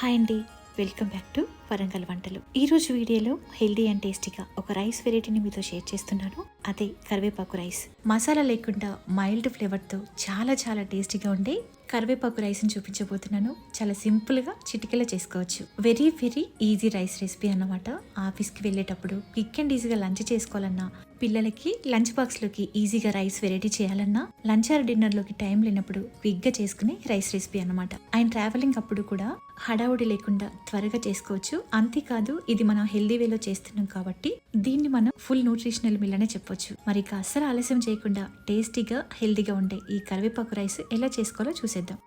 Hi అండి. Welcome back to Warangal వంటలు. ఈరోజు వీడియోలో హెల్దీ అండ్ టేస్టీగా ఒక రైస్ వెరైటీని మీతో షేర్ చేస్తున్నాను. అదే కరివేపాకు రైస్. మసాలా లేకుండా మైల్డ్ ఫ్లేవర్తో చాలా చాలా టేస్టీగా ఉండే కరివేపాకు రైస్ని చూపించబోతున్నాను. చాలా సింపుల్గా చిటికెలా చేసుకోవచ్చు. Very very easy rice recipe అన్నమాట. ఆఫీస్కి వెళ్ళేటప్పుడు క్విక్ అండ్ ఈజీగా లంచ్ చేసుకోవాలన్నా పిల్లలకి లంచ్ బాక్స్లోకి ఈజీగా రైస్ వెరైటీ చేయాలన్నా లంచ్ ఆర్ డిన్నర్లోకి టైం లేనప్పుడు క్విక్గా చేసుకునే రైస్ రెసిపీ అన్నమాట. ఆయన ట్రావెలింగ్ అప్పుడు కూడా హడావుడి లేకుండా త్వరగా చేసుకోవచ్చు. అంతేకాదు ఇది మనం హెల్దీ వేలో చేస్తున్నాం కాబట్టి దీన్ని మనం ఫుల్ న్యూట్రిషనల్ మీల్ అనే చెప్పొచ్చు. మరి ఇక అస్సలు ఆలస్యం చేయకుండా టేస్టీగా హెల్దీగా ఉండే ఈ కరివేపాకు రైస్ ఎలా చేసుకోవాలో చూసేద్దాం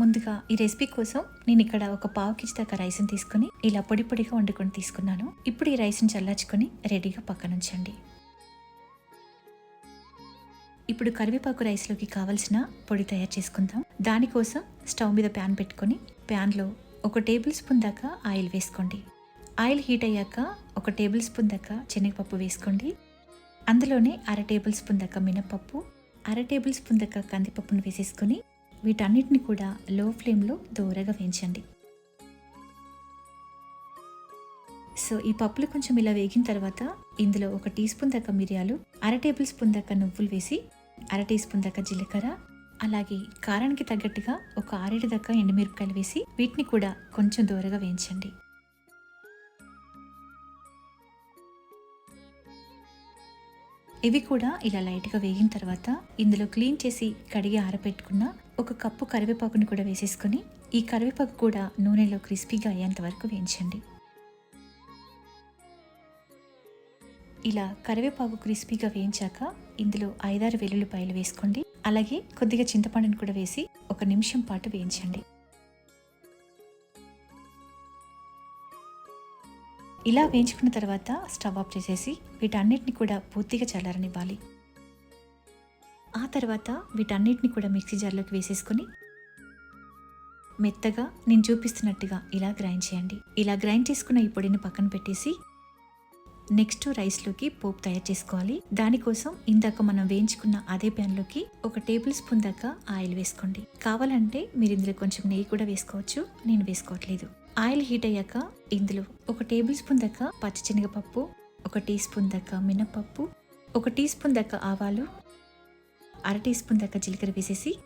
ముందుగా ఈ రెసిపీ కోసం నేను ఇక్కడ ఒక పావు కేజీ దాకా రైస్ని తీసుకుని ఇలా పొడి పొడిగా వండుకొని తీసుకున్నాను. ఇప్పుడు ఈ రైస్ని చల్లార్చుకొని రెడీగా పక్కన ఉంచండి. ఇప్పుడు కరివేపాకు రైస్లోకి కావలసిన పొడి తయారు చేసుకుందాం. దానికోసం స్టవ్ మీద ప్యాన్ పెట్టుకొని ప్యాన్లో ఒక టేబుల్ స్పూన్ దాకా ఆయిల్ వేసుకోండి. ఆయిల్ హీట్ అయ్యాక ఒక టేబుల్ స్పూన్ దాకా శనగపప్పు వేసుకోండి. అందులోనే అర టేబుల్ స్పూన్ దాకా మినపప్పు అర టేబుల్ స్పూన్ దాకా కందిపప్పును వేసేసుకొని వీటన్నిటిని కూడా లో ఫ్లేమ్లో దూరగా వేయించండి. సో ఈ పప్పులు కొంచెం ఇలా వేగిన తర్వాత ఇందులో ఒక టీ స్పూన్ దాకా మిరియాలు అర టేబుల్ స్పూన్ దాకా నువ్వులు వేసి అర టీ స్పూన్ దాకా జీలకర్ర అలాగే కారానికి తగ్గట్టుగా ఒక ఆరేడు దాకా ఎండుమిరపకాయలు వేసి వీటిని కూడా కొంచెం దూరగా వేయించండి. ఇవి కూడా ఇలా లైట్గా వేగిన తర్వాత ఇందులో క్లీన్ చేసి కడిగి ఆరబెట్టుకున్న ఒక కప్పు కరివేపాకుని కూడా వేసేసుకొని ఈ కరివేపాకు కూడా నూనెలో క్రిస్పీగా అయ్యేంత వరకు వేయించండి. ఇలా కరివేపాకు క్రిస్పీగా వేయించాక ఇందులో ఐదారు వెల్లుల్లిపాయలు వేసుకోండి. అలాగే కొద్దిగా చింతపండుని కూడా వేసి ఒక నిమిషం పాటు వేయించండి. ఇలా వేయించుకున్న తర్వాత స్టవ్ ఆఫ్ చేసేసి వీటన్నిటిని కూడా పూర్తిగా చల్లారనివ్వాలి. ఆ తర్వాత వీటన్నిటిని కూడా మిక్సీ జార్లోకి వేసేసుకొని మెత్తగా నేను చూపిస్తున్నట్టుగా ఇలా గ్రైండ్ చేయండి. ఇలా గ్రైండ్ చేసుకున్న ఈ పొడిని పక్కన పెట్టేసి నెక్స్ట్ రైస్లోకి పోపు తయారు చేసుకోవాలి. దానికోసం ఇందాక మనం వేయించుకున్న అదే ప్యాన్లోకి ఒక టేబుల్ స్పూన్ దాకా ఆయిల్ వేసుకోండి. కావాలంటే మీరు ఇందులో కొంచెం నెయ్యి కూడా వేసుకోవచ్చు. నేను వేసుకోవట్లేదు. ఆయిల్ హీట్ అయ్యాక ఇందులో ఒక టేబుల్ స్పూన్ దాకా పచ్చిశనగపప్పు ఒక టీ స్పూన్ దాకా మినపప్పు ఒక టీ స్పూన్ దాకా ఆవాలు అర టీ స్పూన్ దాకా జీలకర్ర వేసేసి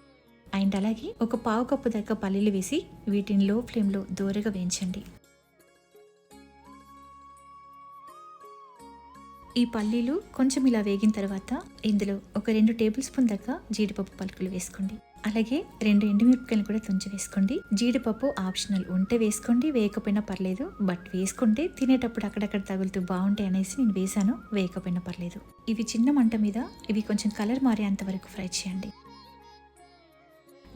అండ్ అలాగే ఒక పావు కప్పు దాకా పల్లీలు వేసి వీటిని లో ఫ్లేమ్లో దూరగా వేయించండి. ఈ పల్లీలు కొంచెం ఇలా వేగిన తర్వాత ఇందులో ఒక రెండు టేబుల్ స్పూన్ దాకా జీడిపప్పు పలుకులు వేసుకోండి. అలాగే రెండు ఎండుమిరపకాయలు కూడా తుంచి వేసుకోండి. జీడిపప్పు ఆప్షనల్ ఉంటే వేసుకోండి వేయకపోయినా పర్లేదు. బట్ వేసుకుంటే తినేటప్పుడు అక్కడక్కడ తగులుతూ బాగుంటాయి అనేసి నేను వేసాను వేయకపోయినా పర్లేదు. ఇవి చిన్న మంట మీద ఇవి కొంచెం కలర్ మారేంత వరకు ఫ్రై చేయండి.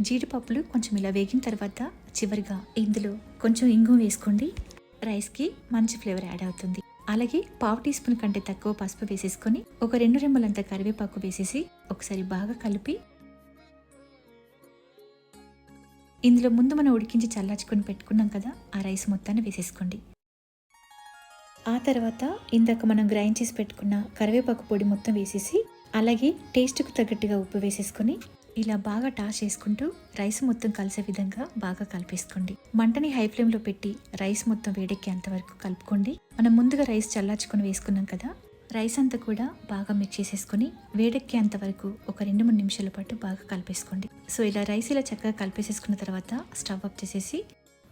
జీడిపప్పులు కొంచెం ఇలా వేగిన తర్వాత చివరిగా ఇందులో కొంచెం ఇంగు వేసుకోండి. రైస్కి మంచి ఫ్లేవర్ యాడ్ అవుతుంది. అలాగే పావు టీ స్పూన్ కంటే తక్కువ పసుపు వేసేసుకొని ఒక రెండు రెమ్మలంత కరివేపాకు వేసేసి ఒకసారి బాగా కలిపి ఇందులో ముందు మనం ఉడికించి చల్లార్చుకొని పెట్టుకున్నాం కదా ఆ రైస్ మొత్తాన్ని వేసేసుకోండి. ఆ తర్వాత ఇందాక మనం గ్రైండ్ చేసి పెట్టుకున్న కరివేపాకు పొడి మొత్తం వేసేసి అలాగే టేస్ట్కు తగ్గట్టుగా ఉప్పు వేసేసుకొని ఇలా బాగా టాస్ చేసుకుంటూ రైస్ మొత్తం కలిసే విధంగా బాగా కలిపేసుకోండి. మంటని హై ఫ్లేమ్లో పెట్టి రైస్ మొత్తం వేడెక్కేంత వరకు కలుపుకోండి. మనం ముందుగా రైస్ చల్లార్చుకొని వేసుకున్నాం కదా రైస్ అంతా కూడా బాగా మిక్స్ చేసేసుకొని వేడెక్కేంత వరకు ఒక రెండు మూడు నిమిషాల పాటు బాగా కలిపేసుకోండి. సో ఇలా రైస్ ఇలా చక్కగా కలిపేసేసుకున్న తర్వాత స్టవ్ ఆఫ్ చేసేసి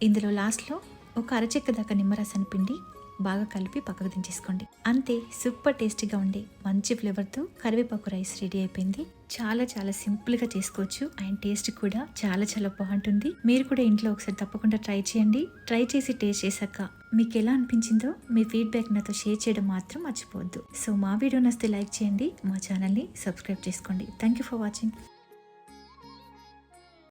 ఇందులో లాస్ట్లో ఒక అరచెక్క దాకా నిమ్మరసాన్ని పిండి బాగా కలిపి పక్కకు దించేసుకోండి. అంతే సూపర్ టేస్టీగా ఉండే మంచి ఫ్లేవర్తో కరివేపాకు రైస్ రెడీ అయిపోయింది. చాలా చాలా సింపుల్గా చేసుకోవచ్చు అండ్ టేస్ట్ కూడా చాలా చాలా బాగుంటుంది. మీరు కూడా ఇంట్లో ఒకసారి తప్పకుండా ట్రై చేయండి. ట్రై చేసి టేస్ట్ చేశాక మీకు ఎలా అనిపించిందో మీ ఫీడ్బ్యాక్ నాతో షేర్ చేయడం మాత్రం మర్చిపోవద్దు. సో మా వీడియో నస్తే లైక్ చేయండి మా ఛానల్ని సబ్స్క్రైబ్ చేసుకోండి. Thank you for watching.